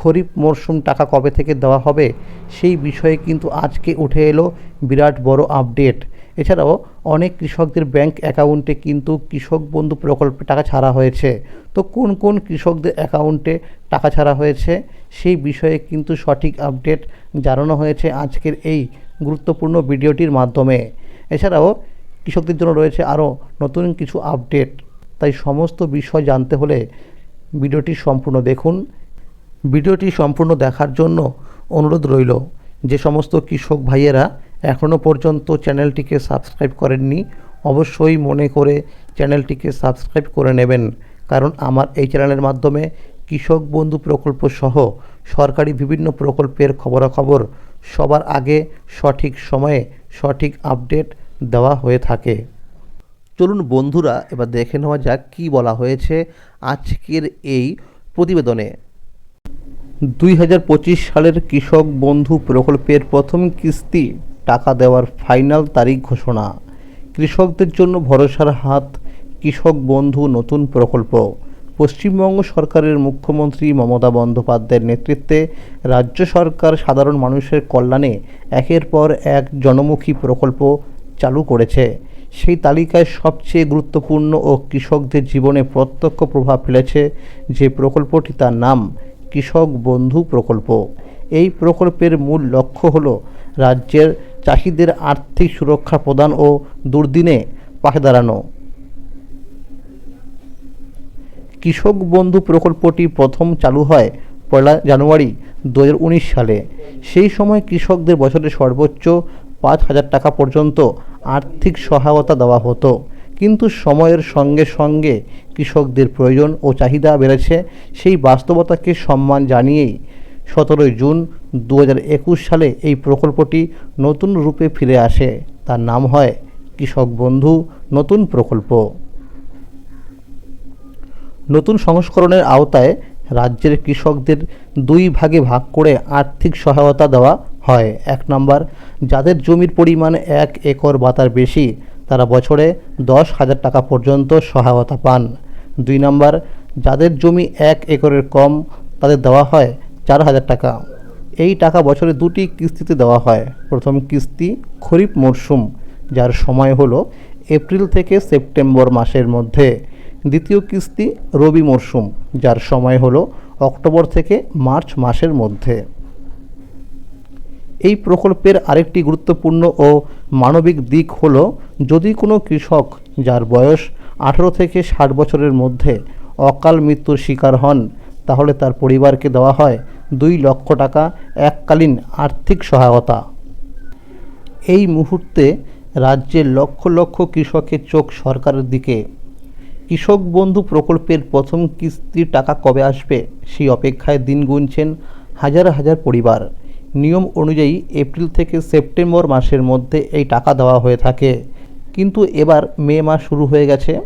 খরিফ মরশুম টাকা কবে থেকে দেওয়া হবে সেই বিষয়ে কিন্তু আজকে উঠে এলো বিরাট বড় আপডেট। এছাড়াও অনেক কৃষকদের ব্যাংক অ্যাকাউন্টে কিন্তু কৃষক বন্ধু প্রকল্পে টাকা ছাড়া হয়েছে। তো কোন কোন কৃষকদের অ্যাকাউন্টে টাকা ছাড়া হয়েছে সেই বিষয়ে কিন্তু সঠিক আপডেট জানানো হয়েছে আজকের এই গুরুত্বপূর্ণ ভিডিওটির মাধ্যমে। এছাড়াও কৃষকদের জন্য রয়েছে আরও নতুন কিছু আপডেট। তাই সমস্ত বিষয় জানতে হলে ভিডিওটি সম্পূর্ণ দেখুন। ভিডিওটি সম্পূর্ণ দেখার জন্য অনুরোধ রইল। যে সমস্ত কৃষক ভাইয়েরা এখনও পর্যন্ত চ্যানেলটিকে সাবস্ক্রাইব করেননি, অবশ্যই মনে করে চ্যানেলটিকে সাবস্ক্রাইব করে নেবেন। কারণ আমার এই চ্যানেলের মাধ্যমে কৃষক বন্ধু প্রকল্প সহ সরকারি বিভিন্ন প্রকল্পের খবরাখবর সবার আগে সঠিক সময়ে সঠিক আপডেট দেওয়া হয়ে থাকে। চলুন বন্ধুরা, এবার দেখে নেওয়া যাক কী বলা হয়েছে আজকের এই প্রতিবেদনে। দুই হাজার পঁচিশ সালের কৃষক বন্ধু প্রকল্পের প্রথম কিস্তি টাকা দেওয়ার ফাইনাল তারিখ ঘোষণা। কৃষকদের জন্য ভরসার হাত কৃষক বন্ধু নতুন প্রকল্প। পশ্চিমবঙ্গ সরকারের মুখ্যমন্ত্রী মমতা বন্দ্যোপাধ্যায়ের নেতৃত্বে রাজ্য সরকার সাধারণ মানুষের কল্যাণে একের পর এক জনমুখী প্রকল্প চালু করেছে। সেই তালিকায় সবচেয়ে গুরুত্বপূর্ণ ও কৃষকদের জীবনে প্রত্যক্ষ প্রভাব ফেলেছে যে প্রকল্পটি তার নাম কৃষক বন্ধু প্রকল্প। এই প্রকল্পের মূল লক্ষ্য হল রাজ্যের চাষিদের আর্থিক সুরক্ষা প্রদান ও দুর্দিনে পাশে দাঁড়ানো। কৃষক বন্ধু প্রকল্পটি প্রথম চালু হয় পয়লা জানুয়ারি দু হাজার উনিশ সালে। সেই সময় কৃষকদের বছরে সর্বোচ্চ পাঁচ হাজার টাকা পর্যন্ত আর্থিক সহায়তা দেওয়া হতো। কিন্তু সময়ের সঙ্গে সঙ্গে কৃষকদের প্রয়োজন ও চাহিদা বেড়েছে, সেই বাস্তবতাকে সম্মান জানিয়েই সতেরোই জুন দু হাজার একুশ সালে এই প্রকল্পটি নতুন রূপে ফিরে আসে। তার নাম হয় কৃষক বন্ধু নতুন প্রকল্প। নতুন সংস্করণের আওতায় রাজ্যের কৃষকদের দুই ভাগে ভাগ করে আর্থিক সহায়তা দেওয়া হয়। এক নম্বর, যাদের জমির পরিমাণ এক একর বা তার বেশি তারা বছরে দশ হাজার টাকা পর্যন্ত সহায়তা পান। দুই নম্বর, যাদের জমি এক একরের কম, তাদের দেওয়া হয় চার হাজার টাকা। এই টাকা বছরে দুটি কিস্তিতে দেওয়া হয়। প্রথম কিস্তি খরিফ মরশুম যার সময় হলো এপ্রিল থেকে সেপ্টেম্বর মাসের মধ্যে। দ্বিতীয় কিস্তি রবি মরশুম যার সময় হলো অক্টোবর থেকে মার্চ মাসের মধ্যে। এই প্রকল্পের আরেকটি গুরুত্বপূর্ণ ও মানবিক দিক হল, যদি কোনো কৃষক যার বয়স আঠেরো থেকে ষাট বছরের মধ্যে অকাল মৃত্যুর শিকার হন, তাহলে তার পরিবারকে দেওয়া হয় দুই লক্ষ টাকা এককালীন আর্থিক সহায়তা। এই মুহূর্তে রাজ্যের লক্ষ লক্ষ কৃষকের চোখ সরকারের দিকে। কৃষক বন্ধু প্রকল্পের প্রথম কিস্তির টাকা কবে আসবে সেই অপেক্ষায় দিন গুনছেন হাজার হাজার পরিবার। নিয়ম অনুযায়ী এপ্রিল থেকে সেপ্টেম্বর মাসের মধ্যে এই টাকা দেওয়া হয়ে থাকে। কিন্তু এবার মে মাস শুরু হয়ে গেছে।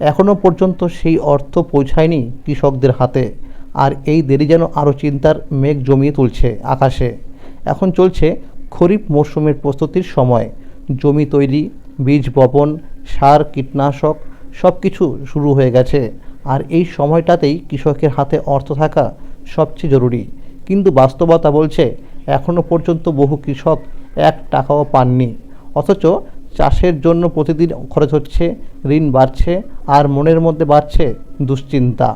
এখনও পর্যন্ত সেই অর্থ পৌঁছায়নি কৃষকদের হাতে। আর এই দেরি যেন আরও চিন্তার মেঘ জমিয়ে তুলছে আকাশে। এখন চলছে খরিফ মরশুমের প্রস্তুতির সময়। জমি তৈরি, বীজ বপন, সার, কীটনাশক সব কিছু শুরু হয়ে গেছে। আর এই সময়টাতেই কৃষকের হাতে অর্থ থাকা সবচেয়ে জরুরি। কিন্তু বাস্তবতা বলছে এখনও পর্যন্ত বহু কৃষক এক টাকাও পাননি। অথচ চাষের জন্য প্রতিদিন খরচ হচ্ছে, ঋণ বাড়ছে আর মনের মধ্যে বাড়ছে দুশ্চিন্তা।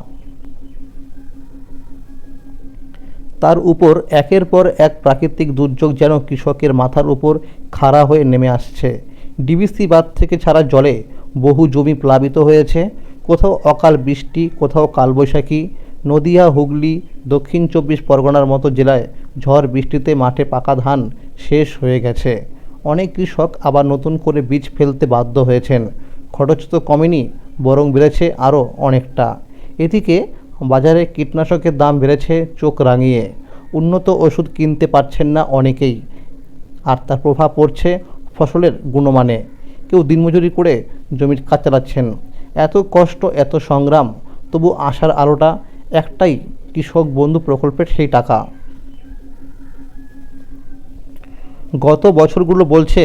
তার উপর একের পর এক প্রাকৃতিক দুর্যোগ যেন কৃষকের মাথার উপর খাড়া হয়ে নেমে আসছে। ডিবিসি বাঁধ থেকে ছাড়া জলে বহু জমি প্লাবিত হয়েছে। কোথাও অকাল বৃষ্টি, কোথাও কালবৈশাখী নদিয়া, হুগলি, দক্ষিণ চব্বিশ পরগনার মতো জেলায় ঝড় বৃষ্টিতে মাঠে পাকা ধান শেষ হয়ে গেছে। অনেক কৃষক আবার নতুন করে বীজ ফেলতে বাধ্য হয়েছেন। খরচ তো কমেনি, বরং বেড়েছে আরও অনেকটা। এদিকে বাজারে কীটনাশকের দাম বেড়েছে চোখ রাঙিয়ে। উন্নত ওষুধ কিনতে পারছেন না অনেকেই, আর তার প্রভাব পড়ছে ফসলের গুণমানে। কেউ দিনমজুরি করে জমির কাজ চালাচ্ছেন। এত কষ্ট, এত সংগ্রাম, তবু আশার আলোটা একটাই কৃষক বন্ধু প্রকল্পের সেই টাকা। গত বছরগুলো বলছে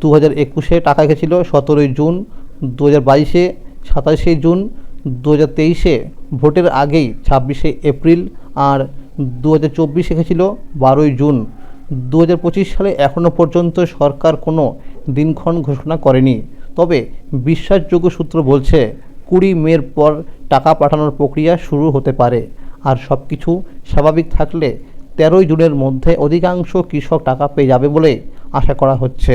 দু হাজার একুশে টাকা গেছিল সতেরোই জুন দু হাজার বাইশে সাতাশে জুন দু হাজার তেইশে ভোটের আগেই ছাব্বিশে এপ্রিল, আর দু হাজার চব্বিশে গেছিল বারোই জুন। দু হাজার পঁচিশ সালে এখনও পর্যন্ত সরকার কোনো দিনক্ষণ ঘোষণা করেনি। তবে বিশ্বাসযোগ্য সূত্র বলছে কুড়ি মের পর টাকা পাঠানোর প্রক্রিয়া শুরু হতে পারে। আর সব কিছু স্বাভাবিক থাকলে তেরোই জুনের মধ্যে অধিকাংশ কৃষক টাকা পেয়ে যাবে বলে আশা করা হচ্ছে।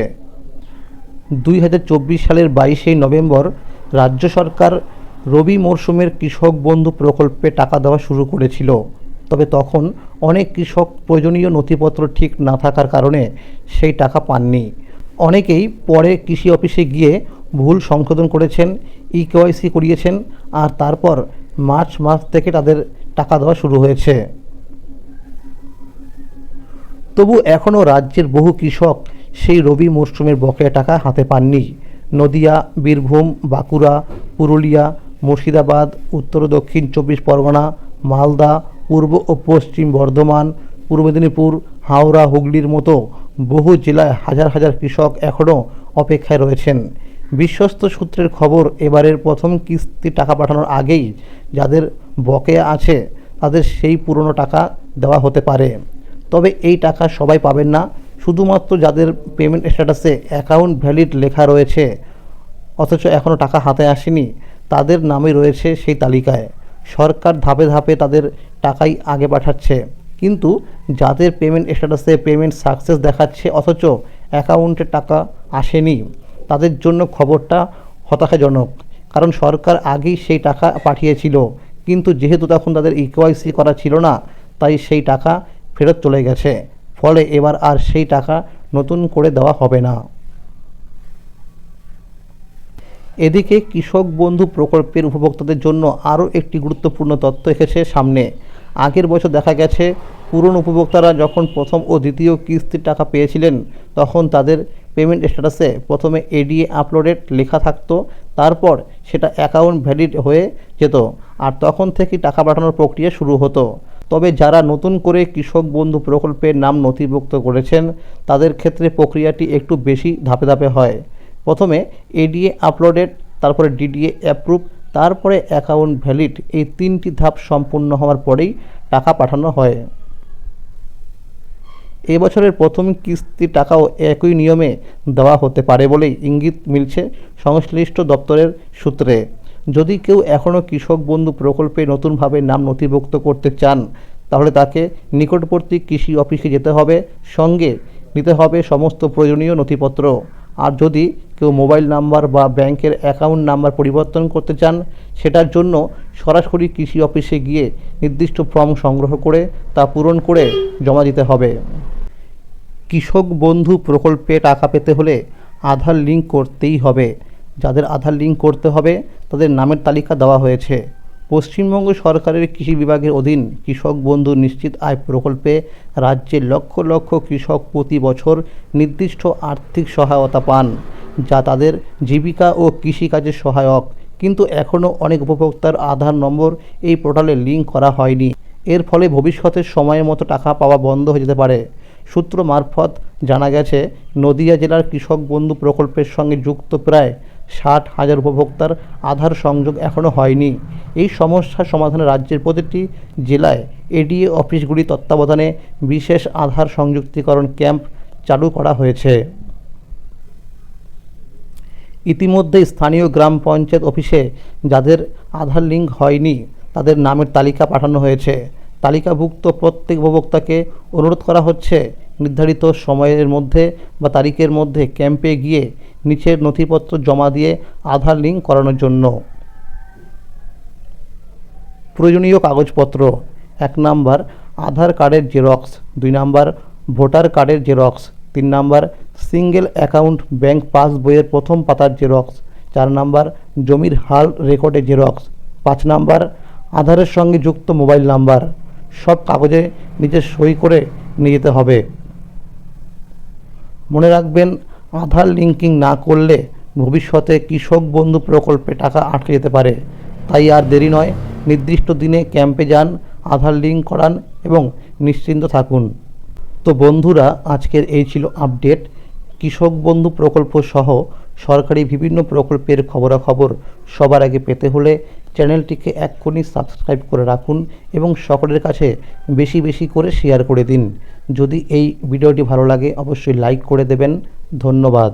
দুই হাজার চব্বিশ সালের বাইশে নভেম্বর রাজ্য সরকার রবি মরশুমের কৃষক বন্ধু প্রকল্পে টাকা দেওয়া শুরু করেছিল। তবে তখন অনেক কৃষক প্রয়োজনীয় নথিপত্র ঠিক না থাকার কারণে সেই টাকা পাননি। অনেকেই পরে কৃষি অফিসে গিয়ে ভুল সংশোধন করেছেন ই কেওয়াইসি করিয়েছেন আর তারপর মার্চ মাস থেকে তাদের টাকা দেওয়া শুরু হয়েছে। তবু এখনও রাজ্যের বহু কৃষক সেই রবি মরশুমের বকেয়া টাকা হাতে পাননি। নদিয়া, বীরভূম, বাঁকুড়া, পুরুলিয়া, মুর্শিদাবাদ, উত্তর দক্ষিণ চব্বিশ পরগনা, মালদা, পূর্ব ও পশ্চিম বর্ধমান, পূর্ব মেদিনীপুর, হাওড়া, হুগলির মতো বহু জেলায় হাজার হাজার কৃষক এখনও অপেক্ষায় রয়েছেন। বিশ্বস্ত সূত্রের খবর, এবারের প্রথম কিস্তি টাকা পাঠানোর আগেই যাদের বকেয়া আছে তাদের সেই পুরনো টাকা দেওয়া হতে পারে। তবে এই টাকা সবাই পাবেন না, শুধুমাত্র যাদের পেমেন্ট স্ট্যাটাসে অ্যাকাউন্ট ভ্যালিড লেখা রয়েছে। অথচ এখনও টাকা হাতে আসেনি, তাদের নামে রয়েছে সেই তালিকায়। সরকার ধাপে ধাপে তাদের টাকাই আগে পাঠাচ্ছে। কিন্তু যাদের পেমেন্ট স্ট্যাটাসে পেমেন্ট সাকসেস দেখাচ্ছে, অথচ অ্যাকাউন্টে টাকা আসেনি। তাদের জন্য খবরটা হতাশাজনক। কারণ সরকার আগেই সেই টাকা পাঠিয়েছিল। কিন্তু যেহেতু তখন তাদের ইকোয়াইসি করা ছিল না, তাই সেই টাকা ফেরত চলে গেছে। ফলে এবার আর সেই টাকা নতুন করে দেওয়া হবে না। এদিকে কৃষক বন্ধু প্রকল্পের উপভোক্তাদের জন্য আরও একটি গুরুত্বপূর্ণ তথ্য এসেছে সামনে। আগের বছর দেখা গেছে, পুরনো উপভোক্তারা যখন প্রথম ও দ্বিতীয় কিস্তির টাকা পেয়েছিলেন, তখন তাদের পেমেন্ট স্ট্যাটাসে প্রথমে এডিএ আপলোডেড লেখা থাকতো, তারপর সেটা অ্যাকাউন্ট ভ্যালিড হয়ে যেত আর তখন থেকেই টাকা পাঠানোর প্রক্রিয়া শুরু হতো। তবে যারা নতুন করে কৃষক বন্ধু প্রকল্পের নাম নথিভুক্ত করেছেন, তাদের ক্ষেত্রে প্রক্রিয়াটি একটু বেশি ধাপে ধাপে হয়। প্রথমে এডিএ আপলোডেড তারপরে ডিডিএ অ্যাপ্রুভ তারপরে অ্যাকাউন্ট ভ্যালিড এই তিনটি ধাপ সম্পূর্ণ হওয়ার পরেই টাকা পাঠানো হয়। এবছরের প্রথম কিস্তির টাকাও একই নিয়মে দেওয়া হতে পারে বলেই ইঙ্গিত মিলছে সংশ্লিষ্ট দপ্তরের সূত্রে। যদি কেউ এখনও কৃষক বন্ধু প্রকল্পে নতুনভাবে নাম নথিভুক্ত করতে চান, তাহলে তাকে নিকটবর্তী কৃষি অফিসে যেতে হবে। সঙ্গে নিতে হবে সমস্ত প্রয়োজনীয় নথিপত্র। আর যদি কেউ মোবাইল নাম্বার বা ব্যাংকের অ্যাকাউন্ট নাম্বার পরিবর্তন করতে চান, সেটার জন্য সরাসরি কৃষি অফিসে গিয়ে নির্দিষ্ট ফর্ম সংগ্রহ করে তা পূরণ করে জমা দিতে হবে। কৃষক বন্ধু প্রকল্পে টাকা পেতে হলে আধার লিঙ্ক করতেই হবে। যাদের আধার লিঙ্ক করতে হবে, তাদের নামের তালিকা দেওয়া হয়েছে। পশ্চিমবঙ্গ সরকারের কৃষি বিভাগের অধীন কৃষক বন্ধু নিশ্চিত আয় প্রকল্পে রাজ্যের লক্ষ লক্ষ কৃষক প্রতি বছর নির্দিষ্ট আর্থিক সহায়তা পান, যা তাদের জীবিকা ও কৃষিকাজে সহায়ক। কিন্তু এখনও অনেক উপভোক্তার আধার নম্বর এই পোর্টালে লিঙ্ক করা হয়নি। এর ফলে ভবিষ্যতে সময়ের মতো টাকা পাওয়া বন্ধ হয়ে যেতে পারে। সূত্র মারফত জানা গেছে, নদিয়া জেলার কৃষক বন্ধু প্রকল্পের সঙ্গে যুক্ত প্রায় ষাট হাজার উপভোক্তার আধার সংযোগ এখনও হয়নি। এই সমস্যার সমাধানে রাজ্যের প্রতিটি জেলায় এডিএ অফিসগুলি তত্ত্বাবধানে বিশেষ আধার সংযুক্তিকরণ ক্যাম্প চালু করা হয়েছে। ইতিমধ্যে স্থানীয় গ্রাম পঞ্চায়েত অফিসে যাদের আধার লিঙ্ক হয়নি, তাদের নামের তালিকা পাঠানো হয়েছে। তালিকাভুক্ত প্রত্যেক উপভোক্তাকে অনুরোধ করা হচ্ছে নির্ধারিত সময়ের মধ্যে বা তারিখের মধ্যে ক্যাম্পে গিয়ে নিচের নথিপত্র জমা দিয়ে আধার লিঙ্ক করানোর জন্য। প্রয়োজনীয় কাগজপত্র, এক নাম্বার আধার কার্ডের জেরক্স, দুই নাম্বার ভোটার কার্ডের জেরক্স, তিন নাম্বার সিঙ্গেল অ্যাকাউন্ট ব্যাংক পাসবইয়ের প্রথম পাতার জেরক্স, চার নাম্বার জমির হাল রেকর্ডের জেরক্স, পাঁচ নাম্বার আধারের সঙ্গে যুক্ত মোবাইল নাম্বার, সব কাগজে নিজের সই করে নিয়ে যেতে হবে। মনে রাখবেন, আধার লিঙ্কিং না করলে ভবিষ্যতে কৃষক বন্ধু প্রকল্পে টাকা আটকে যেতে পারে। তাই আর দেরি নয়, নির্দিষ্ট দিনে ক্যাম্পে যান, আধার লিঙ্ক করান এবং নিশ্চিন্ত থাকুন। তো বন্ধুরা, আজকের এই ছিল আপডেট কৃষক বন্ধু প্রকল্প সহ সরকারি বিভিন্ন প্রকল্পের খবরাখবর সবার আগে পেতে হলে চ্যানেলটিকে এক্ষুনি সাবস্ক্রাইব করে রাখুন এবং সকলের কাছে বেশি বেশি করে শেয়ার করে দিন। যদি এই ভিডিওটি ভালো লাগে, অবশ্যই লাইক করে দেবেন। ধন্যবাদ।